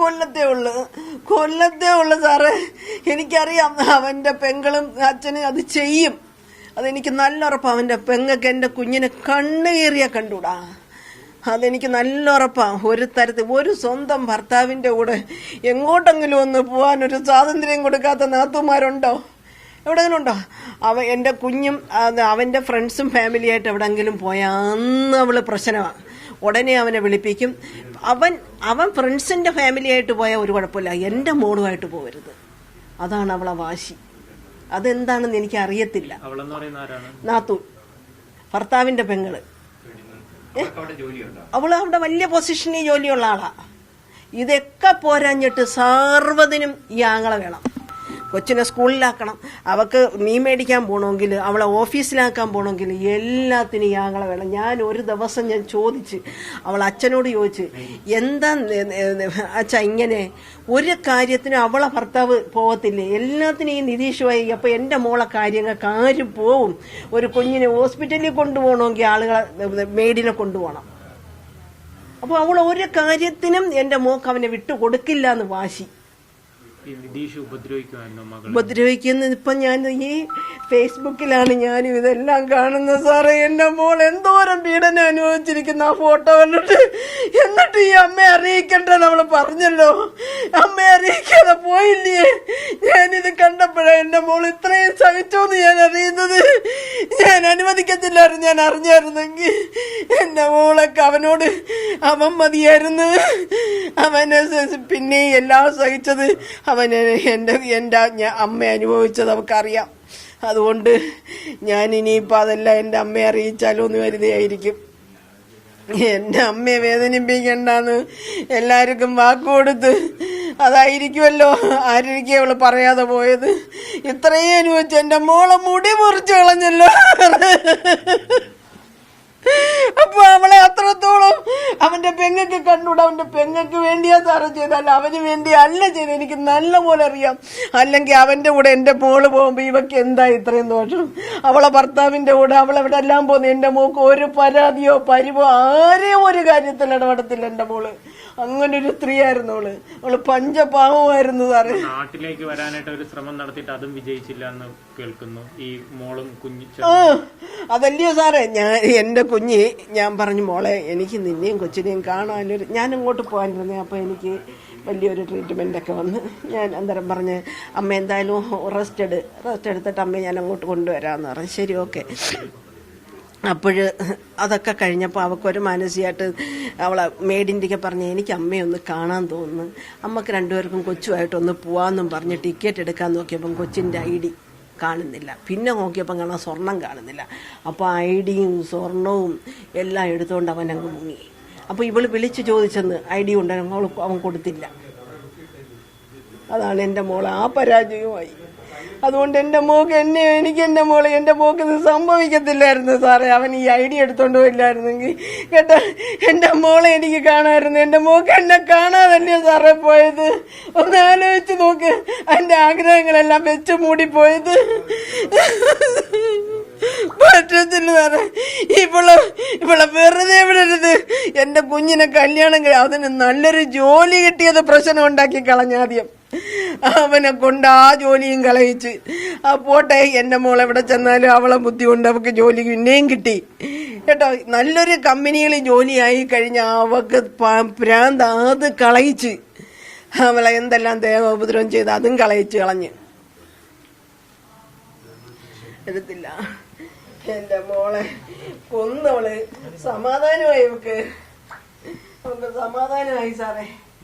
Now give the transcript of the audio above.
കൊല്ലത്തേ ഉള്ളു. കൊല്ലത്തേ ഉള്ളു സാറേ. എനിക്കറിയാം അവന്റെ പെങ്ങളും അച്ഛനും അത് ചെയ്യും. അതെനിക്ക് നല്ല ഉറപ്പാണ് അവന്റെ പെങ്ങൾക്ക് എന്റെ കുഞ്ഞിനെ കണ്ണുകീറിയ കണ്ടൂടാ അതെനിക്ക് നല്ല ഉറപ്പാണ് ഒരു തരത്തിൽ ഒരു സ്വന്തം ഭർത്താവിന്റെ കൂടെ എങ്ങോട്ടെങ്കിലും ഒന്ന് പോകാൻ ഒരു സ്വാതന്ത്ര്യം കൊടുക്കാത്ത നാത്തുമാരുണ്ടോ? എവിടെയെങ്കിലും ഉണ്ടോ? അവ എന്റെ കുഞ്ഞും അവന്റെ ഫ്രണ്ട്സും ഫാമിലിയായിട്ട് എവിടെയെങ്കിലും പോയാന്ന് അവൾ പ്രശ്നമാണ് ഉടനെ അവനെ വിളിപ്പിക്കും. അവൻ അവൻ ഫ്രണ്ട്സിന്റെ ഫാമിലിയായിട്ട് പോയാൽ ഒരു കുഴപ്പമില്ല. എന്റെ മോളുമായിട്ട് പോകരുത് അതാണ് അവളെ വാശി. അതെന്താണെന്ന് എനിക്ക് അറിയത്തില്ല നാത്തു ഭർത്താവിന്റെ പെങ്ങൾ. അവൾ അവിടെ വലിയ പൊസിഷനിൽ ജോലിയുള്ള ആളാ. ഇതൊക്കെ പോരാഞ്ഞിട്ട് സർവതിനും ഈ ആങ്ങളെ വേണം. കൊച്ചിനെ സ്കൂളിലാക്കണം. അവക്ക് മീൻ മേടിക്കാൻ പോകണമെങ്കിൽ അവളെ ഓഫീസിലാക്കാൻ പോകണമെങ്കിൽ എല്ലാത്തിനും ഞങ്ങളെ വേണം. ഞാൻ ഒരു ദിവസം ഞാൻ ചോദിച്ച് അവൾ അച്ഛനോട് ചോദിച്ച് എന്താ അച്ഛ ഇങ്ങനെ? ഒരു കാര്യത്തിനും അവളെ ഭർത്താവ് പോകത്തില്ലേ എല്ലാത്തിനും ഈ നിതീഷുമായി അപ്പൊ എന്റെ മോളെ കാര്യങ്ങൾക്ക് ആരും പോവും. ഒരു കുഞ്ഞിനെ ഹോസ്പിറ്റലിൽ കൊണ്ടുപോകണമെങ്കിൽ ആളുകളെ മെയ്ഡിനെ കൊണ്ടുപോകണം. അപ്പോൾ അവൾ ഒരു കാര്യത്തിനും എന്റെ മോക്ക് അവനെ വിട്ടു കൊടുക്കില്ല എന്ന് വാശി. ഉപദ്രവിക്കുന്നത് ഇപ്പൊ ഞാൻ ഈ ഫേസ്ബുക്കിലാണ് ഞാൻ ഇതെല്ലാം കാണുന്നത് സാറേ. എന്റെ മോൾ എന്തോരം പീഡനം അനുഭവിച്ചിരിക്കുന്ന. ആ ഫോട്ടോ കണ്ടിട്ട് എന്നിട്ട് ഈ അമ്മയെ അറിയിക്കണ്ട നമ്മൾ പറഞ്ഞല്ലോ. അമ്മയെ അറിയിക്കാതെ പോയില്ലേ? ഞാനിത് കണ്ടപ്പോഴാണ് എന്റെ മോൾ ഇത്രയും സഹിച്ചോന്ന് ഞാൻ അറിയുന്നത്. ഞാൻ അനുവദിക്കത്തില്ലായിരുന്നു ഞാൻ അറിഞ്ഞായിരുന്നെങ്കിൽ എന്റെ മോളൊക്കെ അവനോട് അവൻ മതിയായിരുന്നു. അവനെ പിന്നെ എല്ലാം സഹിച്ചത് അവൻ എന്റെ എന്റെ അമ്മ അനുഭവിച്ചത് അവൾക്കറിയാം. അതുകൊണ്ട് ഞാൻ ഇനിയിപ്പോൾ അതെല്ലാം എന്റെ അമ്മയെ അറിയിച്ചാലോ എന്ന് കരുതിയായിരിക്കും. എന്റെ അമ്മയെ വേദനിപ്പിക്കണ്ടെന്ന് എല്ലാവർക്കും വാക്ക് കൊടുത്ത് അതായിരിക്കുമല്ലോ ആരിക്കും അവൾ പറയാതെ പോയത്? ഇത്രയും അനുഭവിച്ചു എന്റെ മോളെ മുടി മുറിച്ച് കളഞ്ഞല്ലോ. അവന്റെ പെങ്ങക്ക് കണ്ടൂടാ അവന്റെ പെങ്ങക്ക് വേണ്ടിയാ സാറ് ചെയ്തല്ല അവന് വേണ്ടി അല്ല ചെയ്ത് എനിക്ക് നല്ല പോലെ അറിയാം. അല്ലെങ്കിൽ അവന്റെ കൂടെ എന്റെ മോൾ പോകുമ്പോ ഇവക്ക് എന്താ ഇത്രയും ദോഷം? അവളെ ഭർത്താവിന്റെ കൂടെ അവൾ എവിടെ എല്ലാം പോകുന്നു? എന്റെ മോക്ക് ഒരു പരാതിയോ പരിവോ ആരെയും ഒരു കാര്യത്തിൽ ഇടപെടത്തില്ല എന്റെ മോൾ. അങ്ങനെ ഒരു സ്ത്രീയായിരുന്നു അവൾ. അവൾ പഞ്ചപാവമായിരുന്നു സാറേ. നാട്ടിലേക്ക് വരാനായിട്ട് ഒരു ശ്രമം നടത്തിയിട്ട് അതും വിജയിച്ചില്ല എന്ന് കേൾക്കുന്നു. ഈ മോളും കുഞ്ഞു ആ അതല്ലയോ സാറേ? ഞാൻ എന്റെ കുഞ്ഞി ഞാൻ പറഞ്ഞു മോളെ എനിക്ക് നിന്നെയും കൊച്ചിനെയും കാണാനൊരു ഞാൻ അങ്ങോട്ട് പോകാനിരുന്നേ അപ്പോൾ എനിക്ക് വലിയൊരു ട്രീറ്റ്മെന്റ് ഒക്കെ വന്ന് ഞാൻ അന്നേരം പറഞ്ഞ് അമ്മ എന്തായാലും റെസ്റ്റ് എടു റെസ്റ്റ് എടുത്തിട്ട് അമ്മയെ ഞാൻ അങ്ങോട്ട് കൊണ്ടുവരാമെന്ന് പറഞ്ഞു. ശരി ഓക്കെ അപ്പോൾ അതൊക്കെ കഴിഞ്ഞപ്പോൾ അവൾക്കൊരു മാനസികമായിട്ട് അവളെ മേഡിന്റെയൊക്കെ പറഞ്ഞ് എനിക്ക് അമ്മയൊന്ന് കാണാൻ തോന്നുന്നു. അമ്മയ്ക്ക് രണ്ടുപേർക്കും കൊച്ചുമായിട്ടൊന്ന് പോവാമെന്നും പറഞ്ഞ് ടിക്കറ്റ് എടുക്കാൻ നോക്കിയപ്പം കൊച്ചിന്റെ ഐ ഡി കാണുന്നില്ല. പിന്നെ നോക്കിയപ്പം കാണാൻ സ്വർണം കാണുന്നില്ല. അപ്പോൾ ഐ ഡിയും സ്വർണവും എല്ലാം എടുത്തുകൊണ്ട് അവൻ അങ്ങ് മുങ്ങി. അപ്പോൾ ഇവൾ വിളിച്ച് ചോദിച്ചെന്ന് ഐ ഡി ഉണ്ട് അവൾ അവൻ കൊടുത്തില്ല. അതാണ് എന്റെ മോൾ ആ പരാജയവുമായി. അതുകൊണ്ട് എന്റെ മോക്ക് എന്നെ എനിക്ക് എന്റെ മോളെ എന്റെ മോക്ക് ഇത് സംഭവിക്കത്തില്ലായിരുന്നു സാറേ. അവൻ ഈ ഐഡിയ എടുത്തോണ്ട് പോയില്ലായിരുന്നെങ്കിൽ കേട്ടോ എന്റെ മോളെ എനിക്ക് കാണാമായിരുന്നു. എന്റെ മോക്ക് എന്നെ കാണാതല്ലേ സാറേ പോയത്? ഒന്ന് ആലോചിച്ച് നോക്ക്. എന്റെ ആഗ്രഹങ്ങളെല്ലാം വെച്ച് മൂടിപ്പോയത്. പറ്റത്തില്ല സാറേ. വെറുതെ വിടരുത്. എന്റെ കുഞ്ഞിനെ കല്യാണം അതിന് നല്ലൊരു ജോലി കിട്ടിയത് പ്രശ്നം ഉണ്ടാക്കി കളഞ്ഞാദ്യം അവനെ കൊണ്ട് ആ ജോലിയും കളയിച്ച്. ആ പോട്ടെ എന്റെ മോൾ എവിടെ ചെന്നാലും അവളെ ബുദ്ധി കൊണ്ട് അവൾക്ക് ജോലി പിന്നെയും കിട്ടി. കേട്ടോ നല്ലൊരു കമ്പനികളിൽ ജോലിയായി കഴിഞ്ഞ അവക്ക് പ്രാന്ത് അത് കളയിച്ച്. അവളെ എന്തെല്ലാം ദേവോപദ്രവം ചെയ്ത് അതും കളയിച്ച് കളഞ്ഞ്. എടുത്തില്ല. എന്റെ മോളെ കൊന്നവൾ. സമാധാനമായി അവക്ക്. അവക്ക് സമാധാനമായി സാറേ.